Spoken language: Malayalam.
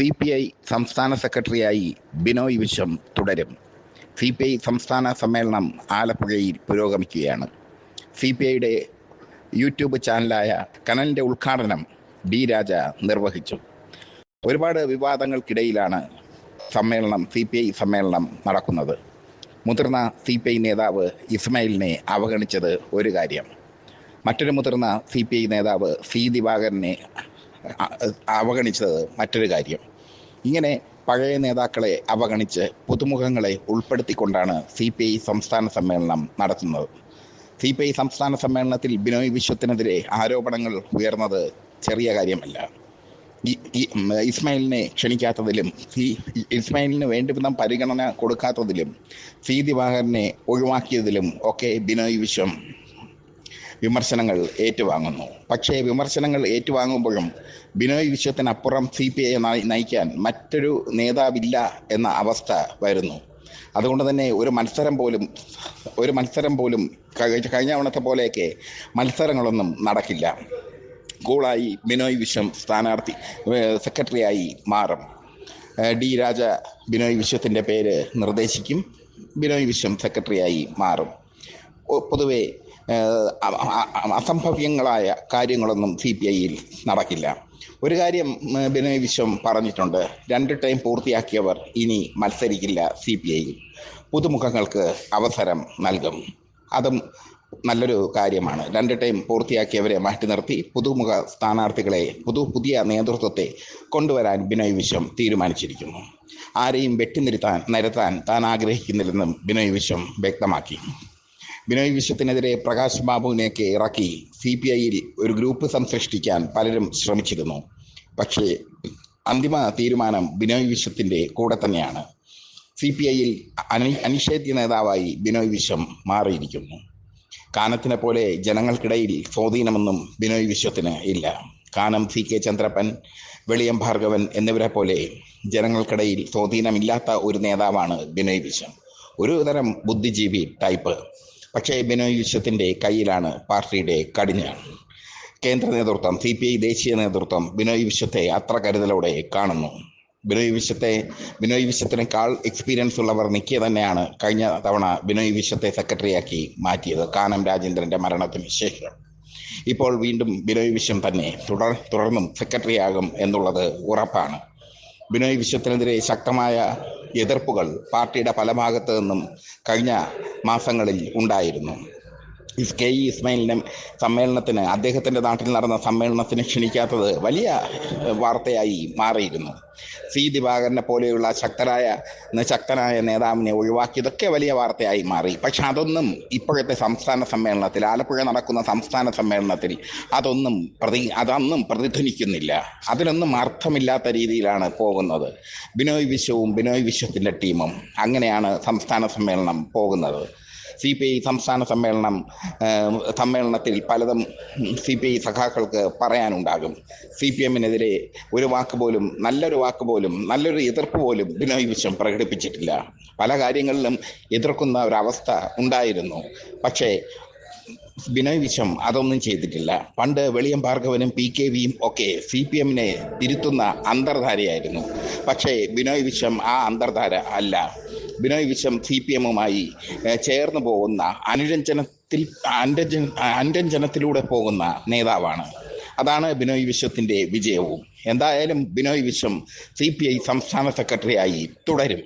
സി പി ഐ സംസ്ഥാന സെക്രട്ടറിയായി ബിനോയ് വിശ്വം തുടരും. സി പി ഐ സംസ്ഥാന സമ്മേളനം ആലപ്പുഴയിൽ പുരോഗമിക്കുകയാണ്. സി പി ഐയുടെ യൂട്യൂബ് ചാനലായ കനലിന്റെ ഉദ്ഘാടനം ഡി രാജ നിർവഹിച്ചു. ഒരുപാട് വിവാദങ്ങൾക്കിടയിലാണ് സമ്മേളനം സി പി ഐ സമ്മേളനം നടക്കുന്നത്. മുതിർന്ന സി പി ഐ നേതാവ് ഇസ്മായിലിനെ അവഗണിച്ചത് ഒരു കാര്യം. മറ്റൊരു മുതിർന്ന സി പി ഐ നേതാവ് സി ദിവാകരനെ അവഗണിച്ചത് മറ്റൊരു കാര്യം. ഇങ്ങനെ പഴയ നേതാക്കളെ അവഗണിച്ച് പുതുമുഖങ്ങളെ ഉൾപ്പെടുത്തിക്കൊണ്ടാണ് സി പി ഐ സംസ്ഥാന സമ്മേളനം നടത്തുന്നത്. സി പി ഐ സംസ്ഥാന സമ്മേളനത്തിൽ ബിനോയ് വിശ്വത്തിനെതിരെ ആരോപണങ്ങൾ ഉയർന്നത് ചെറിയ കാര്യമല്ല. ഇസ്മായിലിനെ ക്ഷണിക്കാത്തതിലും സി ഇസ്മായിലിന് വേണ്ടുവിധം പരിഗണന കൊടുക്കാത്തതിലും സി. ദിവാകരനെ ഒഴിവാക്കിയതിലും ഒക്കെ ബിനോയ് വിശ്വം വിമർശനങ്ങൾ ഏറ്റുവാങ്ങുന്നു. പക്ഷേ വിമർശനങ്ങൾ ഏറ്റുവാങ്ങുമ്പോഴും ബിനോയ് വിശ്വത്തിനപ്പുറം സി പി ഐ നയിക്കാൻ മറ്റൊരു നേതാവില്ല എന്ന അവസ്ഥ വരുന്നു. അതുകൊണ്ട് തന്നെ ഒരു മത്സരം പോലും ഒരു മത്സരം പോലും കഴിഞ്ഞ തവണത്തെ പോലെയൊക്കെ മത്സരങ്ങളൊന്നും നടക്കില്ല. കൂളായി ബിനോയ് വിശ്വം സ്ഥാനാർത്ഥി സെക്രട്ടറിയായി മാറും. ഡി രാജ ബിനോയ് വിശ്വത്തിന്റെ പേര് നിർദ്ദേശിക്കും. ബിനോയ് വിശ്വം സെക്രട്ടറിയായി മാറും. പൊതുവേ അസംഭവ്യങ്ങളായ കാര്യങ്ങളൊന്നും സി പി ഐയിൽ നടക്കില്ല. ഒരു കാര്യം ബിനോയ് വിശ്വം പറഞ്ഞിട്ടുണ്ട്. രണ്ട് ടൈം പൂർത്തിയാക്കിയവർ ഇനി മത്സരിക്കില്ല സി പി ഐയിൽ പുതുമുഖങ്ങൾക്ക് അവസരം നൽകും. അതും നല്ലൊരു കാര്യമാണ്. രണ്ട് ടൈം പൂർത്തിയാക്കിയവരെ മാറ്റി നിർത്തി പുതുമുഖ സ്ഥാനാർത്ഥികളെ പുതു പുതിയ നേതൃത്വത്തെ കൊണ്ടുവരാൻ ബിനോയ് വിശ്വം തീരുമാനിച്ചിരിക്കുന്നു. ആരെയും വെട്ടിനിരുത്താൻ നിരത്താൻ താൻ ആഗ്രഹിക്കുന്നില്ലെന്നും ബിനോയ് വിശ്വം വ്യക്തമാക്കി. ബിനോയ് വിശ്വത്തിനെതിരെ പ്രകാശ് ബാബുവിനെയൊക്കെ ഇറക്കി സി പി ഐയിൽ ഒരു ഗ്രൂപ്പ് സംസൃഷ്ടിക്കാൻ പലരും ശ്രമിച്ചിരുന്നു. പക്ഷേ അന്തിമ തീരുമാനം ബിനോയ് വിശ്വത്തിന്റെ കൂടെ തന്നെയാണ്. സി പി ഐയിൽ അനി അനിഷേധ്യ നേതാവായി ബിനോയ് വിശ്വം മാറിയിരിക്കുന്നു. കാനത്തിനെ പോലെ ജനങ്ങൾക്കിടയിൽ സ്വാധീനമൊന്നും ബിനോയ് വിശ്വത്തിന് ഇല്ല. കാനം സി കെ ചന്ദ്രപ്പൻ വെളിയം ഭാർഗവൻ എന്നിവരെ പോലെ ജനങ്ങൾക്കിടയിൽ സ്വാധീനമില്ലാത്ത ഒരു നേതാവാണ് ബിനോയ് വിശ്വം. ഒരു തരം ബുദ്ധിജീവി ടൈപ്പ്. പക്ഷേ ബിനോയ് വിശ്വത്തിന്റെ കയ്യിലാണ് പാർട്ടിയുടെ കടിഞ്ഞാൺ കേന്ദ്ര നേതൃത്വം സി പി ഐ ദേശീയ നേതൃത്വം ബിനോയ് വിശ്വത്തെ അത്ര കരുതലോടെ കാണുന്നു. ബിനോയ് വിശ്വത്തെ ബിനോയ് വിശ്വത്തിനേക്കാൾ എക്സ്പീരിയൻസ് ഉള്ളവർ നിൽക്കുക തന്നെയാണ് കഴിഞ്ഞ തവണ ബിനോയ് വിശ്വത്തെ സെക്രട്ടറിയാക്കി മാറ്റിയത്. കാനം രാജേന്ദ്രന്റെ മരണത്തിന് ശേഷം. ഇപ്പോൾ വീണ്ടും ബിനോയ് വിശ്വം തന്നെ തുടർ തുടർന്നും സെക്രട്ടറിയാകും എന്നുള്ളത് ഉറപ്പാണ്. ബിനോയ് വിശ്വത്തിനെതിരെ ശക്തമായ എതിർപ്പുകൾ പാർട്ടിയുടെ പല ഭാഗത്തു നിന്നും കഴിഞ്ഞ മാസങ്ങളിൽ ഉണ്ടായിരുന്നു. ഇസ് കെ ഇ ഇസ്മയിലിന്റെ സമ്മേളനത്തിന് അദ്ദേഹത്തിന്റെ നാട്ടിൽ നടന്ന സമ്മേളനത്തിന് ക്ഷണിക്കാത്തത് വലിയ വാർത്തയായി മാറിയിരുന്നു. സി ദിവാകരനെ പോലെയുള്ള ശക്തരായ ശക്തനായ നേതാവിനെ ഒഴിവാക്കിയതൊക്കെ വലിയ വാർത്തയായി മാറി. പക്ഷെ അതൊന്നും ഇപ്പോഴത്തെ സംസ്ഥാന സമ്മേളനത്തിൽ ആലപ്പുഴ നടക്കുന്ന സംസ്ഥാന സമ്മേളനത്തിൽ അതൊന്നും പ്രതി അതൊന്നും പ്രതിധ്വനിക്കുന്നില്ല. അതിനൊന്നും അർത്ഥമില്ലാത്ത രീതിയിലാണ് പോകുന്നത്. ബിനോയ് വിശ്വവും ബിനോയ് വിശ്വത്തിന്റെ ടീമും അങ്ങനെയാണ് സംസ്ഥാന സമ്മേളനം പോകുന്നത്. സി പി ഐ സംസ്ഥാന സമ്മേളനം സമ്മേളനത്തിൽ പലതും സി പി ഐ സഖാക്കൾക്ക് പറയാനുണ്ടാകും. സി പി എമ്മിനെതിരെ ഒരു വാക്ക് പോലും നല്ലൊരു വാക്ക് പോലും നല്ലൊരു എതിർപ്പ് പോലും ബിനോയ് വിശ്വം പ്രകടിപ്പിച്ചിട്ടില്ല. പല കാര്യങ്ങളിലും എതിർക്കുന്ന ഒരവസ്ഥ ഉണ്ടായിരുന്നു. പക്ഷേ ബിനോയ് വിശ്വം അതൊന്നും ചെയ്തിട്ടില്ല. പണ്ട് വെളിയം ഭാർഗവനും പി കെ വിയും ഒക്കെ സി പി എമ്മിനെ തിരുത്തുന്ന അന്തർധാരയായിരുന്നു. പക്ഷേ ബിനോയ് വിശ്വം ആ അന്തർധാര അല്ല. ബിനോയ് വിശ്വം സി പി എമ്മുമായി ചേർന്ന് പോകുന്ന അനുരഞ്ജനത്തിൽ അനുരഞ്ജന അനുരഞ്ജനത്തിലൂടെ പോകുന്ന നേതാവാണ്. അതാണ് ബിനോയ് വിശ്വത്തിന്റെ വിജയവും. എന്തായാലും Binoy Viswam C P I സംസ്ഥാന സെക്രട്ടറിയായി തുടരും.